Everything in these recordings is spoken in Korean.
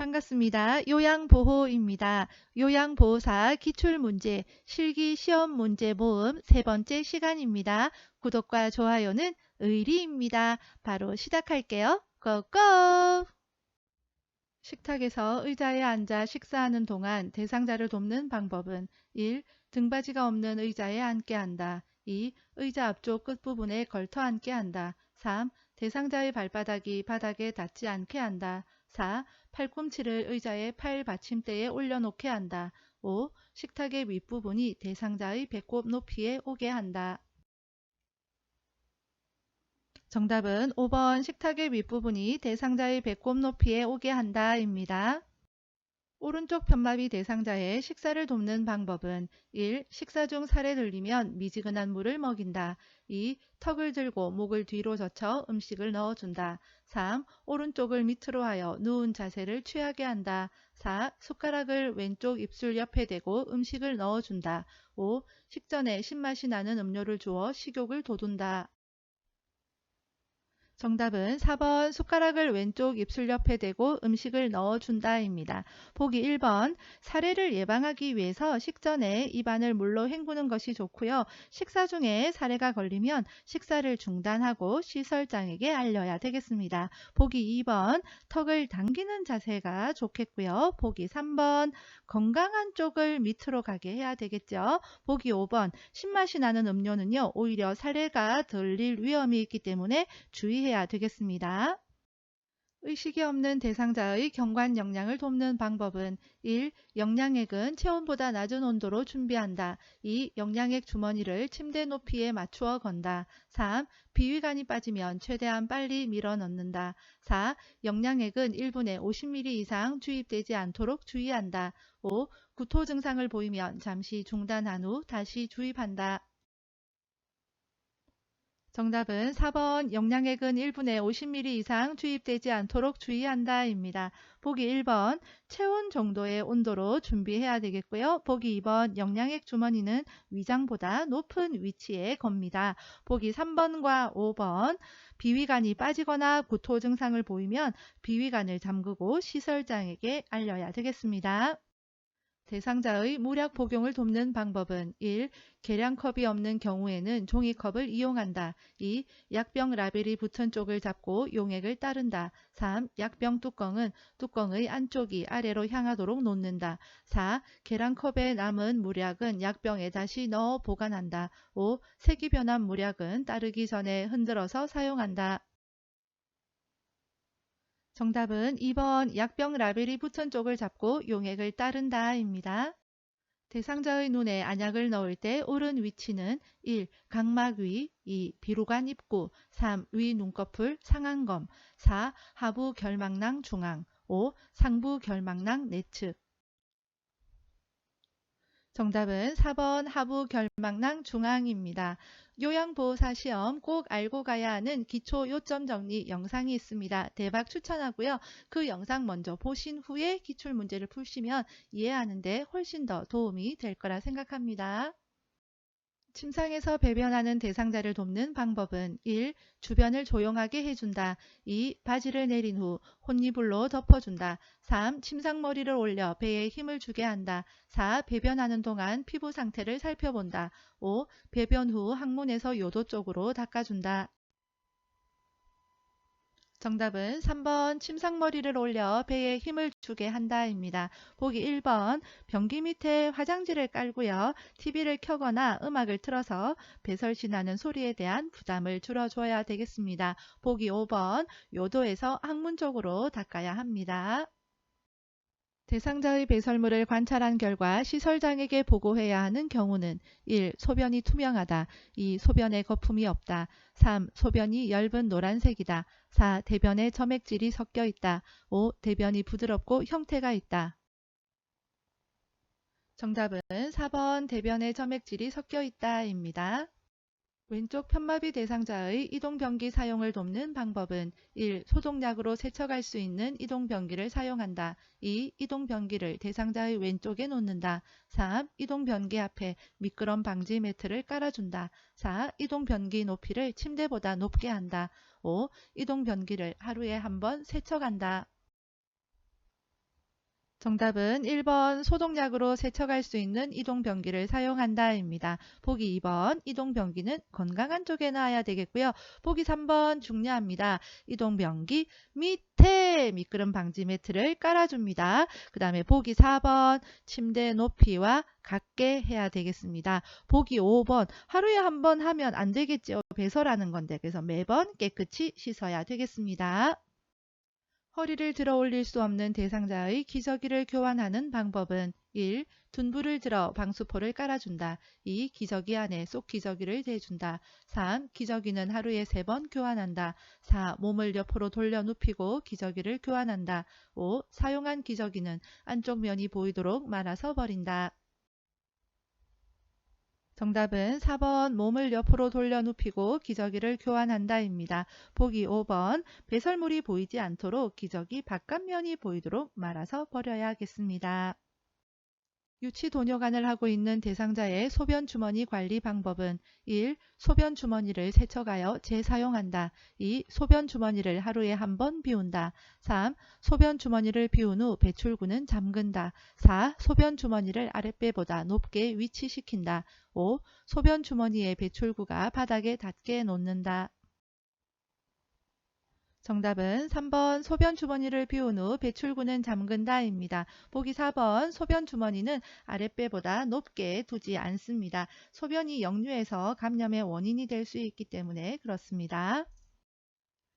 반갑습니다. 요양보호입니다. 요양보호사 기출문제, 실기 시험 문제 모음 세 번째 시간입니다. 구독과 좋아요는 의리입니다. 바로 시작할게요. 고고! 식탁에서 의자에 앉아 식사하는 동안 대상자를 돕는 방법은 1. 등받이가 없는 의자에 앉게 한다. 2. 의자 앞쪽 끝부분에 걸터 앉게 한다. 3. 대상자의 발바닥이 바닥에 닿지 않게 한다. 4. 팔꿈치를 의자의 팔 받침대에 올려놓게 한다. 5. 식탁의 윗부분이 대상자의 배꼽 높이에 오게 한다. 정답은 5번 식탁의 윗부분이 대상자의 배꼽 높이에 오게 한다 입니다. 오른쪽 편마비 대상자의 식사를 돕는 방법은 1. 식사 중 살에 들리면 미지근한 물을 먹인다. 2. 턱을 들고 목을 뒤로 젖혀 음식을 넣어준다. 3. 오른쪽을 밑으로 하여 누운 자세를 취하게 한다. 4. 숟가락을 왼쪽 입술 옆에 대고 음식을 넣어준다. 5. 식전에 신맛이 나는 음료를 주어 식욕을 돋운다. 정답은 4번 숟가락을 왼쪽 입술 옆에 대고 음식을 넣어준다입니다. 보기 1번 사례를 예방하기 위해서 식전에 입안을 물로 헹구는 것이 좋고요. 식사 중에 사례가 걸리면 식사를 중단하고 시설장에게 알려야 되겠습니다. 보기 2번 턱을 당기는 자세가 좋겠고요. 보기 3번 건강한 쪽을 밑으로 가게 해야 되겠죠. 보기 5번 신맛이 나는 음료는요. 오히려 사례가 들릴 위험이 있기 때문에 주의해야 되겠습니다. 의식이 없는 대상자의 경관 영양을 돕는 방법은 1. 영양액은 체온보다 낮은 온도로 준비한다. 2. 영양액 주머니를 침대 높이에 맞추어 건다. 3. 비위간이 빠지면 최대한 빨리 밀어 넣는다. 4. 영양액은 1분에 50ml 이상 주입되지 않도록 주의한다. 5. 구토 증상을 보이면 잠시 중단한 후 다시 주입한다. 정답은 4번 영양액은 1분에 50ml 이상 주입되지 않도록 주의한다 입니다. 보기 1번 체온 정도의 온도로 준비해야 되겠고요. 보기 2번 영양액 주머니는 위장보다 높은 위치에 겁니다. 보기 3번과 5번 비위간이 빠지거나 구토 증상을 보이면 비위간을 잠그고 시설장에게 알려야 되겠습니다. 대상자의 무약 복용을 돕는 방법은 1. 계량컵이 없는 경우에는 종이컵을 이용한다. 2. 약병 라벨이 붙은 쪽을 잡고 용액을 따른다. 3. 약병 뚜껑은 뚜껑의 안쪽이 아래로 향하도록 놓는다. 4. 계량컵에 남은 물약은 약병에 다시 넣어 보관한다. 5. 색이 변한 물약은 따르기 전에 흔들어서 사용한다. 정답은 2번 약병 라벨이 붙은 쪽을 잡고 용액을 따른다 입니다. 대상자의 눈에 안약을 넣을 때 옳은 위치는 1. 각막 위 2. 비루관 입구 3. 위 눈꺼풀 상안검 4. 하부 결막낭 중앙 5. 상부 결막낭 내측 정답은 4번 하부 결막낭 중앙입니다. 요양보호사 시험 꼭 알고 가야 하는 기초 요점 정리 영상이 있습니다. 대박 추천하고요. 그 영상 먼저 보신 후에 기출 문제를 푸시면 이해하는데 훨씬 더 도움이 될 거라 생각합니다. 침상에서 배변하는 대상자를 돕는 방법은 1. 주변을 조용하게 해준다. 2. 바지를 내린 후 혼이불로 덮어준다. 3. 침상머리를 올려 배에 힘을 주게 한다. 4. 배변하는 동안 피부 상태를 살펴본다. 5. 배변 후 항문에서 요도 쪽으로 닦아준다. 정답은 3번 침상머리를 올려 배에 힘을 주게 한다입니다. 보기 1번 변기 밑에 화장지를 깔고요. TV를 켜거나 음악을 틀어서 배설시 나는 소리에 대한 부담을 줄여줘야 되겠습니다. 보기 5번 요도에서 항문 쪽으로 닦아야 합니다. 대상자의 배설물을 관찰한 결과 시설장에게 보고해야 하는 경우는 1. 소변이 투명하다. 2. 소변에 거품이 없다. 3. 소변이 엷은 노란색이다. 4. 대변에 점액질이 섞여 있다. 5. 대변이 부드럽고 형태가 있다. 정답은 4번 대변에 점액질이 섞여 있다입니다. 왼쪽 편마비 대상자의 이동변기 사용을 돕는 방법은 1. 소독약으로 세척할 수 있는 이동변기를 사용한다. 2. 이동변기를 대상자의 왼쪽에 놓는다. 3. 이동변기 앞에 미끄럼 방지 매트를 깔아준다. 4. 이동변기 높이를 침대보다 높게 한다. 5. 이동변기를 하루에 한 번 세척한다. 정답은 1번 소독약으로 세척할 수 있는 이동변기를 사용한다입니다. 보기 2번 이동변기는 건강한 쪽에 놔야 되겠고요. 보기 3번 중요합니다. 이동변기 밑에 미끄럼 방지 매트를 깔아줍니다. 그 다음에 보기 4번 침대 높이와 같게 해야 되겠습니다. 보기 5번 하루에 한 번 하면 안 되겠죠. 배설하는 건데 그래서 매번 깨끗이 씻어야 되겠습니다. 허리를 들어 올릴 수 없는 대상자의 기저귀를 교환하는 방법은 1. 둔부를 들어 방수포를 깔아준다. 2. 기저귀 안에 쏙 기저귀를 대준다. 3. 기저귀는 하루에 3번 교환한다. 4. 몸을 옆으로 돌려 눕히고 기저귀를 교환한다. 5. 사용한 기저귀는 안쪽 면이 보이도록 말아서 버린다. 정답은 4번 몸을 옆으로 돌려 눕히고 기저귀를 교환한다입니다. 보기 5번 배설물이 보이지 않도록 기저귀 바깥면이 보이도록 말아서 버려야겠습니다. 유치 도뇨관을 하고 있는 대상자의 소변 주머니 관리 방법은 1. 소변 주머니를 세척하여 재사용한다. 2. 소변 주머니를 하루에 한 번 비운다. 3. 소변 주머니를 비운 후 배출구는 잠근다. 4. 소변 주머니를 아랫배보다 높게 위치시킨다. 5. 소변 주머니의 배출구가 바닥에 닿게 놓는다. 정답은 3번 소변 주머니를 비운 후 배출구는 잠근다입니다. 보기 4번 소변 주머니는 아랫배보다 높게 두지 않습니다. 소변이 역류해서 감염의 원인이 될 수 있기 때문에 그렇습니다.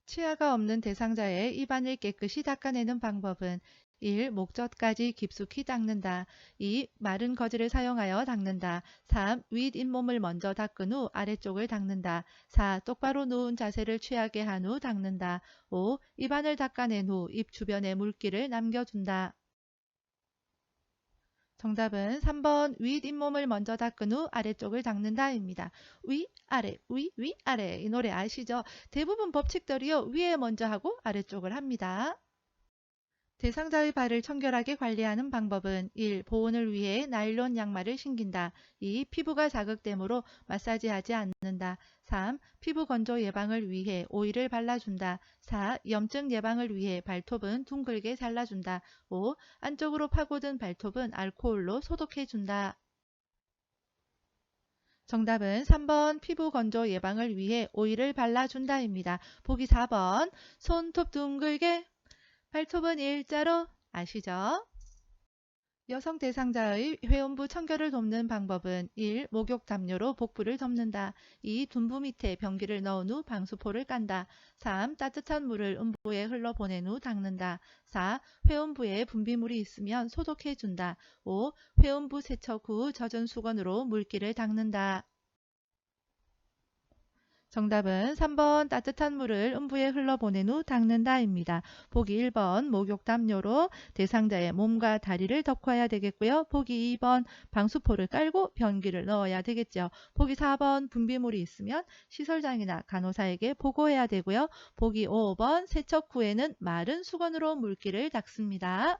치아가 없는 대상자의 입안을 깨끗이 닦아내는 방법은 1. 목젖까지 깊숙이 닦는다. 2. 마른 거즈를 사용하여 닦는다. 3. 윗 잇몸을 먼저 닦은 후 아래쪽을 닦는다. 4. 똑바로 누운 자세를 취하게 한 후 닦는다. 5. 입안을 닦아낸 후 입 주변에 물기를 남겨둔다. 정답은 3번 윗 잇몸을 먼저 닦은 후 아래쪽을 닦는다입니다. 위, 아래, 위, 위, 아래 이 노래 아시죠? 대부분 법칙들이요. 위에 먼저 하고 아래쪽을 합니다. 대상자의 발을 청결하게 관리하는 방법은 1. 보온을 위해 나일론 양말을 신긴다. 2. 피부가 자극되므로 마사지하지 않는다. 3. 피부 건조 예방을 위해 오일을 발라준다. 4. 염증 예방을 위해 발톱은 둥글게 잘라준다. 5. 안쪽으로 파고든 발톱은 알코올로 소독해준다. 정답은 3번 피부 건조 예방을 위해 오일을 발라준다입니다. 보기 4번 손톱 둥글게 발톱은 일자로 아시죠? 여성 대상자의 회원부 청결을 돕는 방법은 1. 목욕 담요로 복부를 덮는다. 2. 둔부 밑에 변기를 넣은 후 방수포를 깐다. 3. 따뜻한 물을 음부에 흘러보낸 후 닦는다. 4. 회원부에 분비물이 있으면 소독해준다. 5. 회원부 세척 후 젖은 수건으로 물기를 닦는다. 정답은 3번 따뜻한 물을 음부에 흘러보낸 후 닦는다입니다. 보기 1번 목욕 담요로 대상자의 몸과 다리를 덮어야 되겠고요. 보기 2번 방수포를 깔고 변기를 넣어야 되겠죠. 보기 4번 분비물이 있으면 시설장이나 간호사에게 보고해야 되고요. 보기 5번 세척 후에는 마른 수건으로 물기를 닦습니다.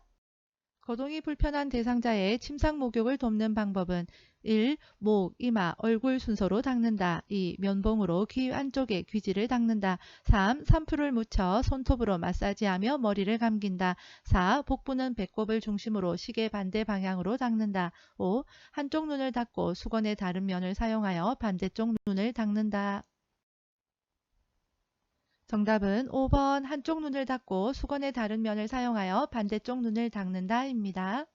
거동이 불편한 대상자의 침상 목욕을 돕는 방법은 1. 목, 이마, 얼굴 순서로 닦는다. 2. 면봉으로 귀 안쪽에 귀지를 닦는다. 3. 산풀을 묻혀 손톱으로 마사지하며 머리를 감긴다. 4. 복부는 배꼽을 중심으로 시계 반대 방향으로 닦는다. 5. 한쪽 눈을 닫고 수건의 다른 면을 사용하여 반대쪽 눈을 닦는다. 정답은 5번 한쪽 눈을 닫고 수건의 다른 면을 사용하여 반대쪽 눈을 닦는다입니다.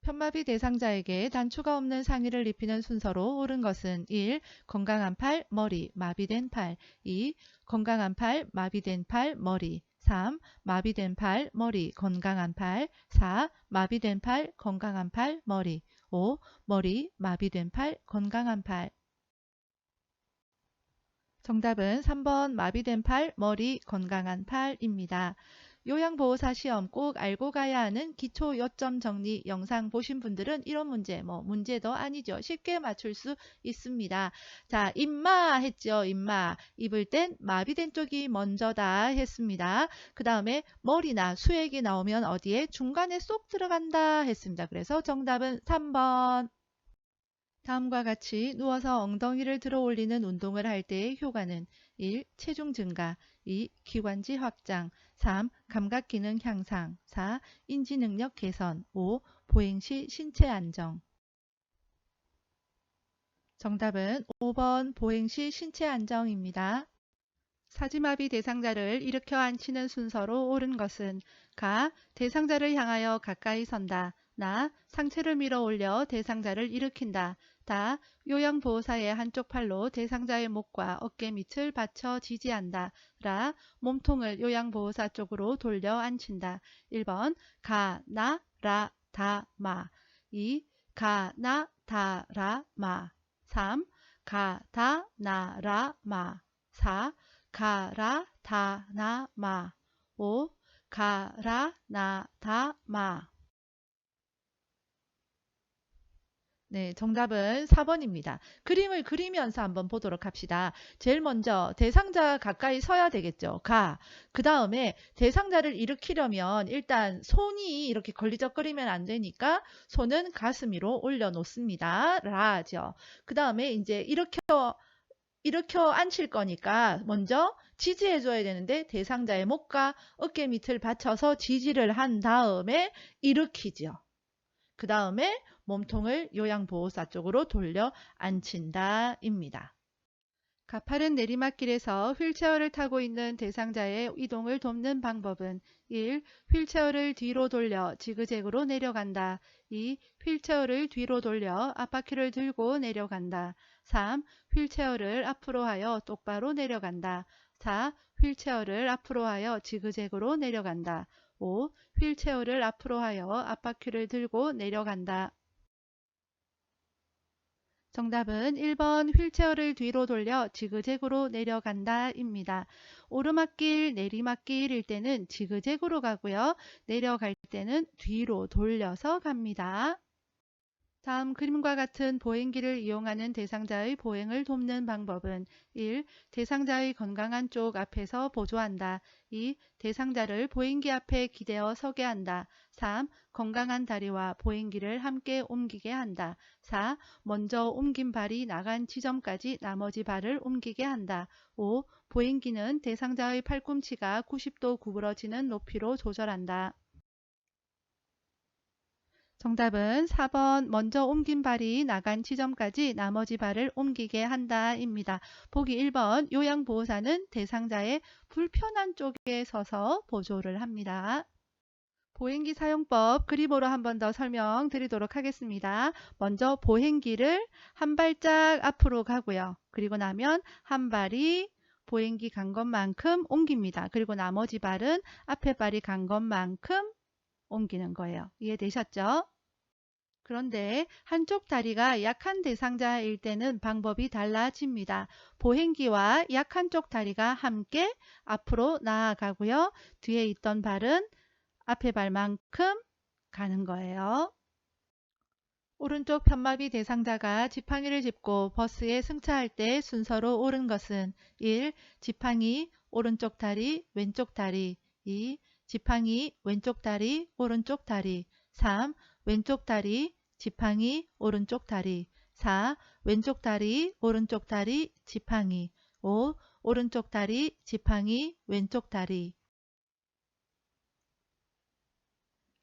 편마비 대상자에게 단추가 없는 상의를 입히는 순서로 옳은 것은 1. 건강한 팔, 머리, 마비된 팔 2. 건강한 팔, 마비된 팔, 머리 3. 마비된 팔, 머리, 건강한 팔 4. 마비된 팔, 건강한 팔, 머리 5. 머리, 마비된 팔, 건강한 팔 정답은 3번 마비된 팔, 머리, 건강한 팔입니다. 요양보호사 시험 꼭 알고 가야 하는 기초 요점 정리 영상 보신 분들은 이런 문제, 뭐 문제도 아니죠. 쉽게 맞출 수 있습니다. 자, 임마 했죠. 임마. 입을 땐 마비된 쪽이 먼저다 했습니다. 그 다음에 머리나 수액이 나오면 어디에 중간에 쏙 들어간다 했습니다. 그래서 정답은 3번. 다음과 같이 누워서 엉덩이를 들어 올리는 운동을 할 때의 효과는 1. 체중 증가 2. 기관지 확장 3. 감각 기능 향상 4. 인지 능력 개선 5. 보행 시 신체 안정 정답은 5번 보행 시 신체 안정입니다. 사지마비 대상자를 일으켜 앉히는 순서로 옳은 것은 가. 대상자를 향하여 가까이 선다. 나. 상체를 밀어 올려 대상자를 일으킨다. 다. 요양보호사의 한쪽 팔로 대상자의 목과 어깨 밑을 받쳐 지지한다. 라. 몸통을 요양보호사 쪽으로 돌려 앉힌다. 1번 가, 나, 라, 다, 마 2. 가, 나, 다, 라, 마 3. 가, 다, 나, 라, 마 4. 가 라 다 나 마 5. 가 라 나 다 마 네, 정답은 4번입니다. 그림을 그리면서 한번 보도록 합시다. 제일 먼저 대상자 가까이 서야 되겠죠. 가. 그 다음에 대상자를 일으키려면 일단 손이 이렇게 걸리적거리면 안 되니까 손은 가슴 위로 올려놓습니다. 라죠. 그 다음에 이제 일으켜 일으켜 앉힐 거니까 먼저 지지해 줘야 되는데 대상자의 목과 어깨 밑을 받쳐서 지지를 한 다음에 일으키죠. 그 다음에 몸통을 요양보호사 쪽으로 돌려 앉힌다 입니다. 가파른 내리막길에서 휠체어를 타고 있는 대상자의 이동을 돕는 방법은 1. 휠체어를 뒤로 돌려 지그재그로 내려간다. 2. 휠체어를 뒤로 돌려 앞바퀴를 들고 내려간다. 3. 휠체어를 앞으로 하여 똑바로 내려간다. 4. 휠체어를 앞으로 하여 지그재그로 내려간다. 5. 휠체어를 앞으로 하여 앞바퀴를 들고 내려간다. 정답은 1번 휠체어를 뒤로 돌려 지그재그로 내려간다 입니다. 오르막길, 내리막길일 때는 지그재그로 가고요. 내려갈 때는 뒤로 돌려서 갑니다. 다음 그림과 같은 보행기를 이용하는 대상자의 보행을 돕는 방법은 1. 대상자의 건강한 쪽 앞에서 보조한다. 2. 대상자를 보행기 앞에 기대어 서게 한다. 3. 건강한 다리와 보행기를 함께 옮기게 한다. 4. 먼저 옮긴 발이 나간 지점까지 나머지 발을 옮기게 한다. 5. 보행기는 대상자의 팔꿈치가 90도 구부러지는 높이로 조절한다. 정답은 4번 먼저 옮긴 발이 나간 지점까지 나머지 발을 옮기게 한다 입니다. 보기 1번 요양보호사는 대상자의 불편한 쪽에 서서 보조를 합니다. 보행기 사용법 그림으로 한 번 더 설명드리도록 하겠습니다. 먼저 보행기를 한 발짝 앞으로 가고요. 그리고 나면 한 발이 보행기 간 것만큼 옮깁니다. 그리고 나머지 발은 앞에 발이 간 것만큼 옮기는 거예요. 이해되셨죠? 그런데 한쪽 다리가 약한 대상자일 때는 방법이 달라집니다. 보행기와 약한 쪽 다리가 함께 앞으로 나아가고요. 뒤에 있던 발은 앞에 발만큼 가는 거예요. 오른쪽 편마비 대상자가 지팡이를 짚고 버스에 승차할 때 순서로 옳은 것은 1. 지팡이, 오른쪽 다리, 왼쪽 다리 2. 지팡이, 왼쪽 다리, 오른쪽 다리 3. 왼쪽 다리, 지팡이, 오른쪽 다리 4. 왼쪽 다리, 오른쪽 다리, 지팡이 5. 오른쪽 다리, 지팡이, 왼쪽 다리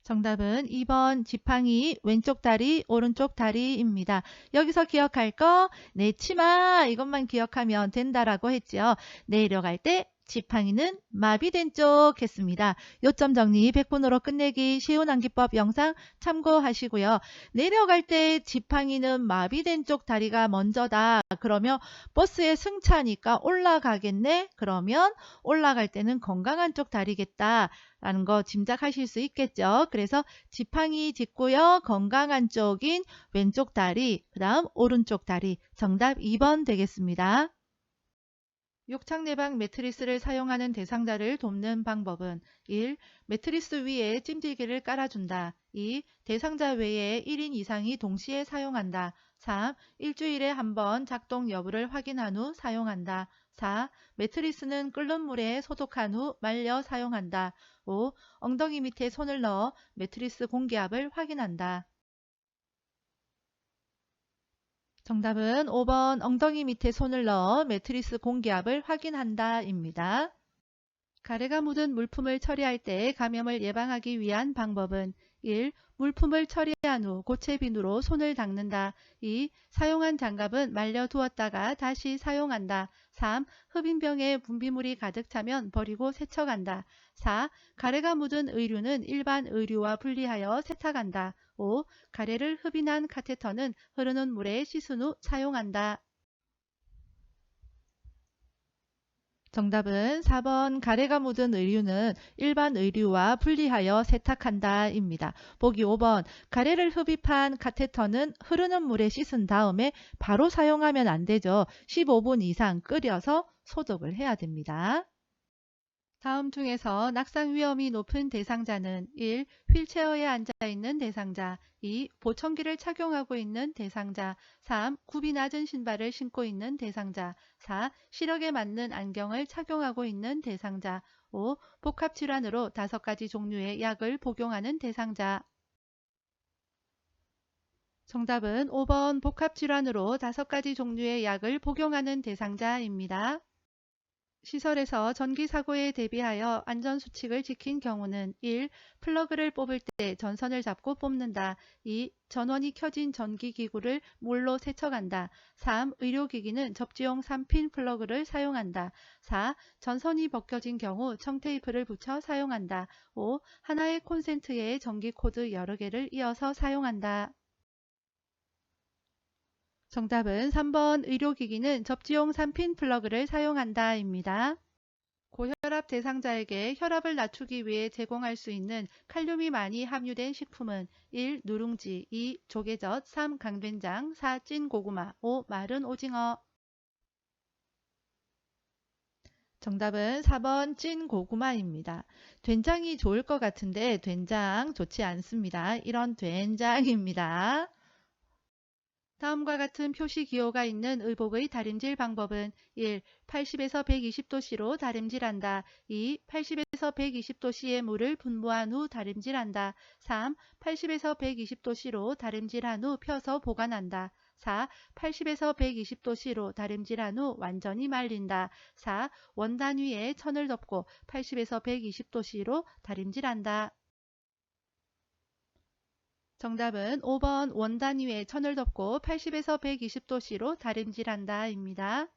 정답은 2번 지팡이 왼쪽 다리 오른쪽 다리입니다. 여기서 기억할 거 내 치마 이것만 기억하면 된다라고 했죠. 내려갈 때 지팡이는 마비된 쪽 했습니다. 요점 정리 100분으로 끝내기 쉬운 암기법 영상 참고하시고요. 내려갈 때 지팡이는 마비된 쪽 다리가 먼저다. 그러면 버스에 승차니까 올라가겠네. 그러면 올라갈 때는 건강한 쪽 다리겠다. 라는 거 짐작하실 수 있겠죠. 그래서 지팡이 짚고요. 건강한 쪽인 왼쪽 다리, 그 다음 오른쪽 다리. 정답 2번 되겠습니다. 욕창 내방 매트리스를 사용하는 대상자를 돕는 방법은 1. 매트리스 위에 찜질기를 깔아준다. 2. 대상자 외에 1인 이상이 동시에 사용한다. 3. 일주일에 한 번 작동 여부를 확인한 후 사용한다. 4. 매트리스는 끓는 물에 소독한 후 말려 사용한다. 5. 엉덩이 밑에 손을 넣어 매트리스 공기압을 확인한다. 정답은 5번 엉덩이 밑에 손을 넣어 매트리스 공기압을 확인한다 입니다. 가래가 묻은 물품을 처리할 때 감염을 예방하기 위한 방법은 1. 물품을 처리한 후 고체 비누로 손을 닦는다. 2. 사용한 장갑은 말려 두었다가 다시 사용한다. 3. 흡인병에 분비물이 가득 차면 버리고 세척한다. 4. 가래가 묻은 의류는 일반 의류와 분리하여 세탁한다. 5. 가래를 흡인한 카테터는 흐르는 물에 씻은 후 사용한다. 정답은 4번 가래가 묻은 의류는 일반 의류와 분리하여 세탁한다 입니다. 보기 5번 가래를 흡입한 카테터는 흐르는 물에 씻은 다음에 바로 사용하면 안 되죠. 15분 이상 끓여서 소독을 해야 됩니다. 다음 중에서 낙상 위험이 높은 대상자는 1. 휠체어에 앉아 있는 대상자 2. 보청기를 착용하고 있는 대상자 3. 굽이 낮은 신발을 신고 있는 대상자 4. 시력에 맞는 안경을 착용하고 있는 대상자 5. 복합질환으로 5가지 종류의 약을 복용하는 대상자 정답은 5번 복합질환으로 5가지 종류의 약을 복용하는 대상자입니다. 시설에서 전기 사고에 대비하여 안전 수칙을 지킨 경우는 1. 플러그를 뽑을 때 전선을 잡고 뽑는다. 2. 전원이 켜진 전기 기구를 물로 세척한다. 3. 의료기기는 접지용 3핀 플러그를 사용한다. 4. 전선이 벗겨진 경우 청테이프를 붙여 사용한다. 5. 하나의 콘센트에 전기 코드 여러 개를 이어서 사용한다. 정답은 3번 의료기기는 접지용 3핀 플러그를 사용한다 입니다. 고혈압 대상자에게 혈압을 낮추기 위해 제공할 수 있는 칼륨이 많이 함유된 식품은 1. 누룽지 2. 조개젓 3. 강된장 4. 찐 고구마 5. 마른 오징어 정답은 4번 찐 고구마입니다. 된장이 좋을 것 같은데 된장 좋지 않습니다. 이런 된장입니다. 다음과 같은 표시 기호가 있는 의복의 다림질 방법은 1. 80에서 120도씨로 다림질한다. 2. 80에서 120도씨의 물을 분무한 후 다림질한다. 3. 80에서 120도씨로 다림질한 후 펴서 보관한다. 4. 80에서 120도씨로 다림질한 후 완전히 말린다. 4. 원단 위에 천을 덮고 80에서 120도씨로 다림질한다. 정답은 5번 원단 위에 천을 덮고 80에서 120도씨로 다림질한다 입니다.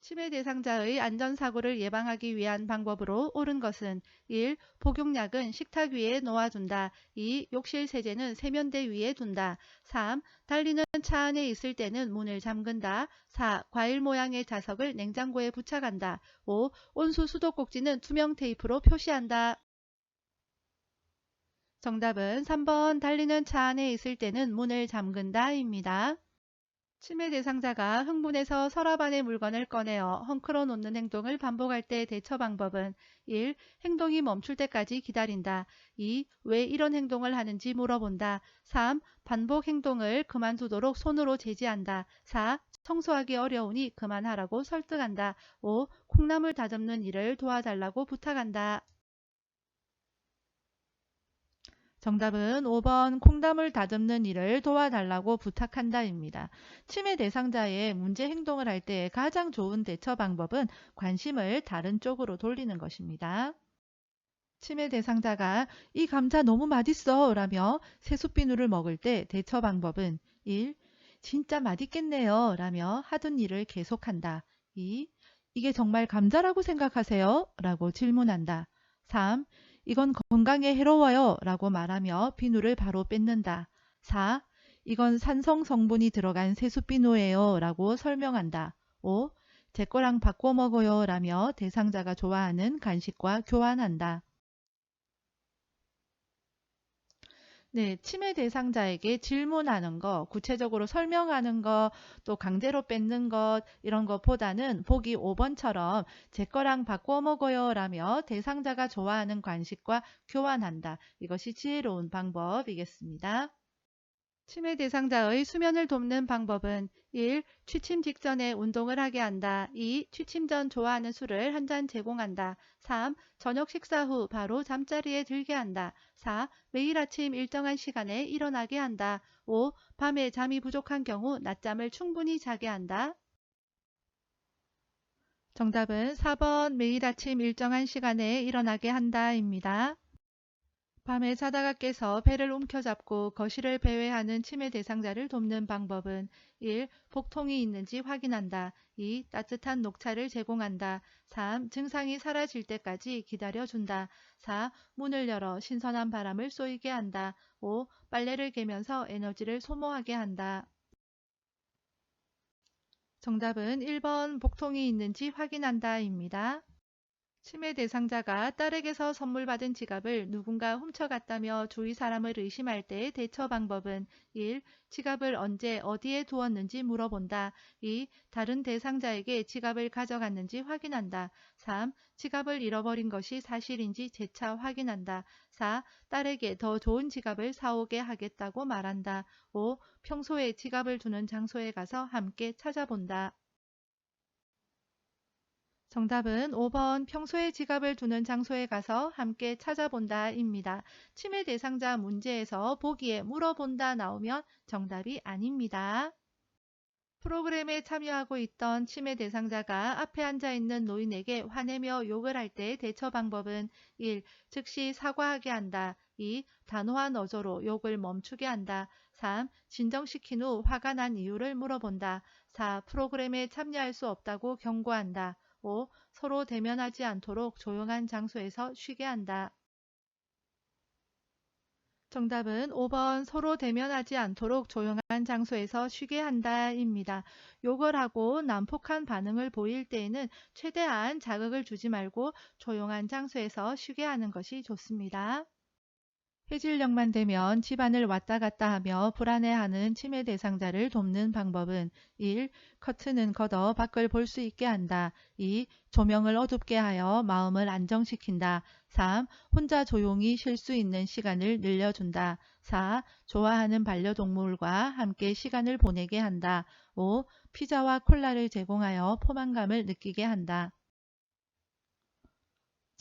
치매 대상자의 안전사고를 예방하기 위한 방법으로 옳은 것은 1. 복용약은 식탁 위에 놓아둔다. 2. 욕실 세제는 세면대 위에 둔다. 3. 달리는 차 안에 있을 때는 문을 잠근다. 4. 과일 모양의 자석을 냉장고에 부착한다. 5. 온수 수도꼭지는 투명 테이프로 표시한다. 정답은 3번 달리는 차 안에 있을 때는 문을 잠근다 입니다. 치매 대상자가 흥분해서 서랍 안에 물건을 꺼내어 헝클어 놓는 행동을 반복할 때 대처 방법은 1. 행동이 멈출 때까지 기다린다. 2. 왜 이런 행동을 하는지 물어본다. 3. 반복 행동을 그만두도록 손으로 제지한다. 4. 청소하기 어려우니 그만하라고 설득한다. 5. 콩나물 다듬는 일을 도와달라고 부탁한다. 정답은 5번 콩나물 다듬는 일을 도와달라고 부탁한다입니다. 치매 대상자의 문제 행동을 할 때 가장 좋은 대처 방법은 관심을 다른 쪽으로 돌리는 것입니다. 치매 대상자가 이 감자 너무 맛있어 라며 새수비누를 먹을 때 대처 방법은 1. 진짜 맛있겠네요 라며 하던 일을 계속한다. 2. 이게 정말 감자라고 생각하세요? 라고 질문한다. 3. 이건 건강에 해로워요 라고 말하며 비누를 바로 뺏는다. 4. 이건 산성 성분이 들어간 세숫비누예요 라고 설명한다. 5. 제 거랑 바꿔 먹어요 라며 대상자가 좋아하는 간식과 교환한다. 네, 치매 대상자에게 질문하는 거, 구체적으로 설명하는 거, 또 강제로 뺏는 것, 이런 것보다는 보기 5번처럼 제 거랑 바꿔 먹어요 라며 대상자가 좋아하는 간식과 교환한다. 이것이 지혜로운 방법이겠습니다. 치매 대상자의 수면을 돕는 방법은 1. 취침 직전에 운동을 하게 한다. 2. 취침 전 좋아하는 술을 한 잔 제공한다. 3. 저녁 식사 후 바로 잠자리에 들게 한다. 4. 매일 아침 일정한 시간에 일어나게 한다. 5. 밤에 잠이 부족한 경우 낮잠을 충분히 자게 한다. 정답은 4번 매일 아침 일정한 시간에 일어나게 한다입니다. 밤에 자다가 깨서 배를 움켜잡고 거실을 배회하는 치매 대상자를 돕는 방법은 1. 복통이 있는지 확인한다. 2. 따뜻한 녹차를 제공한다. 3. 증상이 사라질 때까지 기다려준다. 4. 문을 열어 신선한 바람을 쏘이게 한다. 5. 빨래를 개면서 에너지를 소모하게 한다. 정답은 1번 복통이 있는지 확인한다입니다. 치매 대상자가 딸에게서 선물 받은 지갑을 누군가 훔쳐갔다며 주위 사람을 의심할 때의 대처 방법은 1. 지갑을 언제 어디에 두었는지 물어본다. 2. 다른 대상자에게 지갑을 가져갔는지 확인한다. 3. 지갑을 잃어버린 것이 사실인지 재차 확인한다. 4. 딸에게 더 좋은 지갑을 사오게 하겠다고 말한다. 5. 평소에 지갑을 두는 장소에 가서 함께 찾아본다. 정답은 5번 평소에 지갑을 두는 장소에 가서 함께 찾아본다 입니다. 치매 대상자 문제에서 보기에 물어본다 나오면 정답이 아닙니다. 프로그램에 참여하고 있던 치매 대상자가 앞에 앉아 있는 노인에게 화내며 욕을 할 때 대처 방법은 1. 즉시 사과하게 한다. 2. 단호한 어조로 욕을 멈추게 한다. 3. 진정시킨 후 화가 난 이유를 물어본다. 4. 프로그램에 참여할 수 없다고 경고한다. 5. 서로 대면하지 않도록 조용한 장소에서 쉬게 한다. 정답은 5번 서로 대면하지 않도록 조용한 장소에서 쉬게 한다입니다. 욕을 하고 난폭한 반응을 보일 때에는 최대한 자극을 주지 말고 조용한 장소에서 쉬게 하는 것이 좋습니다. 해질녘만 되면 집안을 왔다 갔다 하며 불안해하는 치매 대상자를 돕는 방법은 1. 커튼은 걷어 밖을 볼 수 있게 한다. 2. 조명을 어둡게 하여 마음을 안정시킨다. 3. 혼자 조용히 쉴 수 있는 시간을 늘려준다. 4. 좋아하는 반려동물과 함께 시간을 보내게 한다. 5. 피자와 콜라를 제공하여 포만감을 느끼게 한다.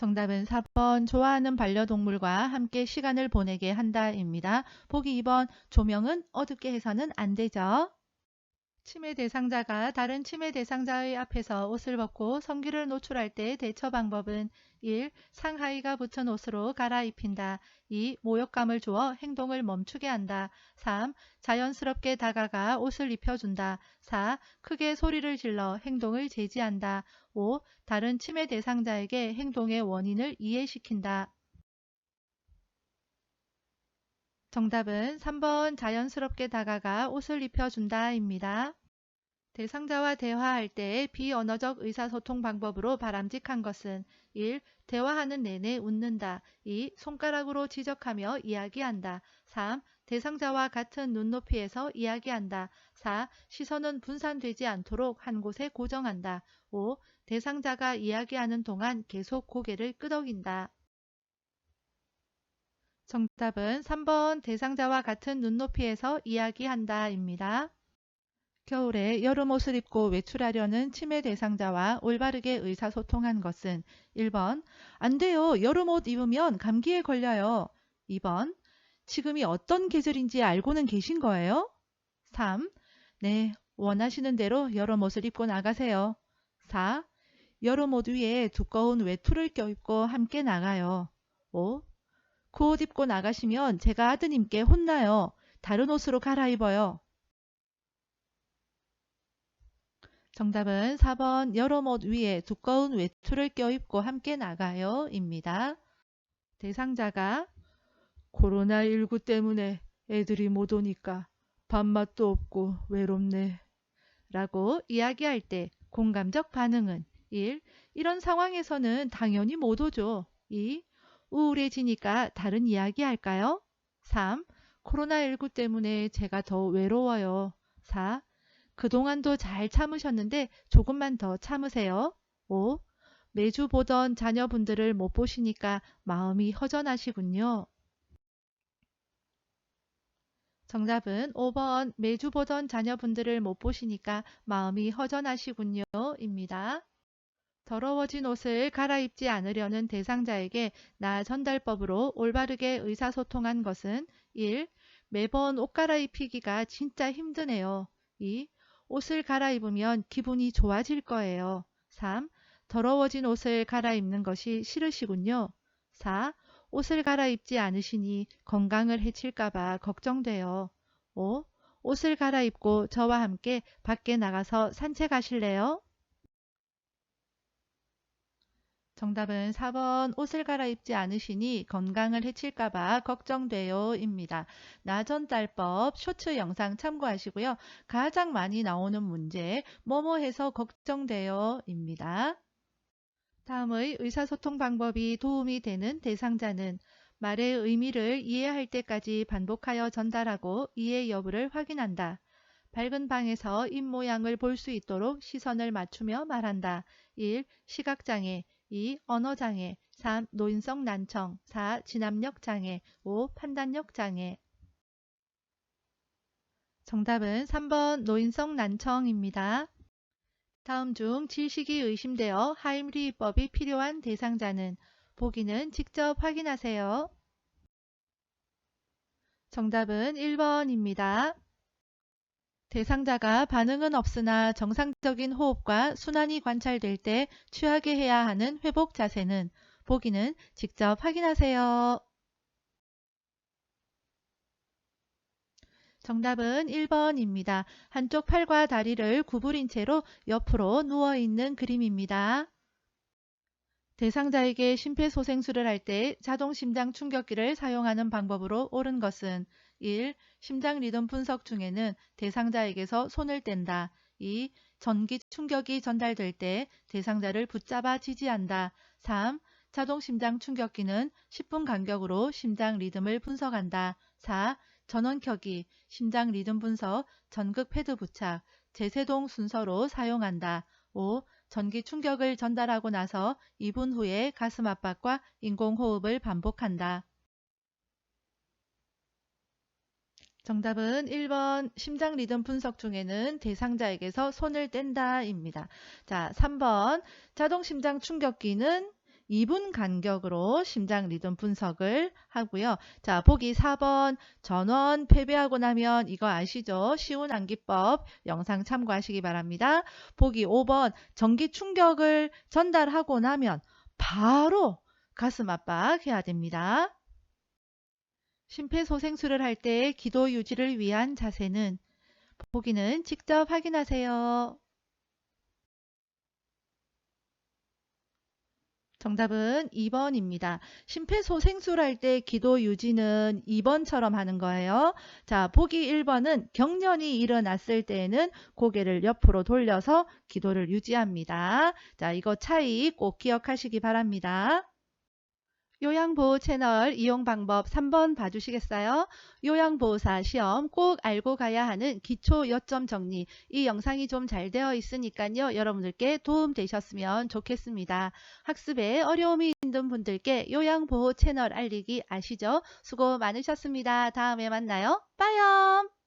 정답은 4번 좋아하는 반려동물과 함께 시간을 보내게 한다입니다. 보기 2번 조명은 어둡게 해서는 안 되죠. 치매 대상자가 다른 치매 대상자의 앞에서 옷을 벗고 성기를 노출할 때 대처 방법은 1. 상하이가 붙은 옷으로 갈아입힌다. 2. 모욕감을 주어 행동을 멈추게 한다. 3. 자연스럽게 다가가 옷을 입혀준다. 4. 크게 소리를 질러 행동을 제지한다. 5. 다른 치매 대상자에게 행동의 원인을 이해시킨다. 정답은 3번 자연스럽게 다가가 옷을 입혀준다입니다. 대상자와 대화할 때 비언어적 의사소통 방법으로 바람직한 것은 1. 대화하는 내내 웃는다. 2. 손가락으로 지적하며 이야기한다. 3. 대상자와 같은 눈높이에서 이야기한다. 4. 시선은 분산되지 않도록 한 곳에 고정한다. 5. 대상자가 이야기하는 동안 계속 고개를 끄덕인다. 정답은 3번 대상자와 같은 눈높이에서 이야기한다 입니다. 겨울에 여름 옷을 입고 외출하려는 치매 대상자와 올바르게 의사소통한 것은 1번 안 돼요. 여름 옷 입으면 감기에 걸려요. 2번 지금이 어떤 계절인지 알고는 계신 거예요? 3. 네, 원하시는 대로 여름 옷을 입고 나가세요. 4. 여름 옷 위에 두꺼운 외투를 껴입고 함께 나가요. 5. 그 옷 입고 나가시면 제가 아드님께 혼나요. 다른 옷으로 갈아입어요. 정답은 4번 여름 옷 위에 두꺼운 외투를 껴입고 함께 나가요 입니다. 대상자가 코로나19 때문에 애들이 못 오니까 밥맛도 없고 외롭네 라고 이야기할 때 공감적 반응은 1. 이런 상황에서는 당연히 못 오죠. 2. 우울해지니까 다른 이야기 할까요? 3. 코로나19 때문에 제가 더 외로워요. 4. 그동안도 잘 참으셨는데 조금만 더 참으세요. 5. 매주 보던 자녀분들을 못 보시니까 마음이 허전하시군요. 정답은 5번 매주 보던 자녀분들을 못 보시니까 마음이 허전하시군요. 입니다. 더러워진 옷을 갈아입지 않으려는 대상자에게 나 전달법으로 올바르게 의사소통한 것은 1. 매번 옷 갈아입히기가 진짜 힘드네요. 2. 옷을 갈아입으면 기분이 좋아질 거예요. 3. 더러워진 옷을 갈아입는 것이 싫으시군요. 4. 옷을 갈아입지 않으시니 건강을 해칠까봐 걱정돼요. 5. 옷을 갈아입고 저와 함께 밖에 나가서 산책하실래요? 정답은 4번 옷을 갈아입지 않으시니 건강을 해칠까봐 걱정돼요 입니다. 나전달법 쇼츠 영상 참고하시고요. 가장 많이 나오는 문제 뭐뭐 해서 걱정돼요 입니다. 다음의 의사소통 방법이 도움이 되는 대상자는 말의 의미를 이해할 때까지 반복하여 전달하고 이해 여부를 확인한다. 밝은 방에서 입 모양을 볼 수 있도록 시선을 맞추며 말한다. 1. 시각장애 2. 언어장애 3. 노인성 난청 4. 진압력 장애 5. 판단력 장애 정답은 3번 노인성 난청입니다. 다음 중 질식이 의심되어 하임리히법이 필요한 대상자는 보기는 직접 확인하세요. 정답은 1번입니다. 대상자가 반응은 없으나 정상적인 호흡과 순환이 관찰될 때 취하게 해야 하는 회복 자세는 보기는 직접 확인하세요. 정답은 1번입니다. 한쪽 팔과 다리를 구부린 채로 옆으로 누워 있는 그림입니다. 대상자에게 심폐소생술을 할 때 자동 심장 충격기를 사용하는 방법으로 옳은 것은 1. 심장 리듬 분석 중에는 대상자에게서 손을 뗀다. 2. 전기 충격이 전달될 때 대상자를 붙잡아 지지한다. 3. 자동 심장 충격기는 10분 간격으로 심장 리듬을 분석한다. 4. 전원 켜기, 심장 리듬 분석, 전극 패드 부착, 제세동 순서로 사용한다. 5. 전기 충격을 전달하고 나서 2분 후에 가슴 압박과 인공호흡을 반복한다. 정답은 1번 심장 리듬 분석 중에는 대상자에게서 손을 뗀다 입니다. 자, 3번 자동 심장 충격기는 2분 간격으로 심장 리듬 분석을 하고요. 자, 보기 4번 전원 패배하고 나면 이거 아시죠? 쉬운 암기법 영상 참고하시기 바랍니다. 보기 5번 전기 충격을 전달하고 나면 바로 가슴 압박해야 됩니다. 심폐소생술을 할때 기도 유지를 위한 자세는 보기는 직접 확인하세요. 정답은 2번입니다. 심폐소생술 할 때 기도 유지는 2번처럼 하는 거예요. 자, 보기 1번은 경련이 일어났을 때에는 고개를 옆으로 돌려서 기도를 유지합니다. 자, 이거 차이 꼭 기억하시기 바랍니다. 요양보호 채널 이용 방법 3번 봐주시겠어요? 요양보호사 시험 꼭 알고 가야 하는 기초 요점 정리 이 영상이 좀 잘 되어 있으니까요. 여러분들께 도움 되셨으면 좋겠습니다. 학습에 어려움이 있는 분들께 요양보호 채널 알리기 아시죠? 수고 많으셨습니다. 다음에 만나요. 빠염!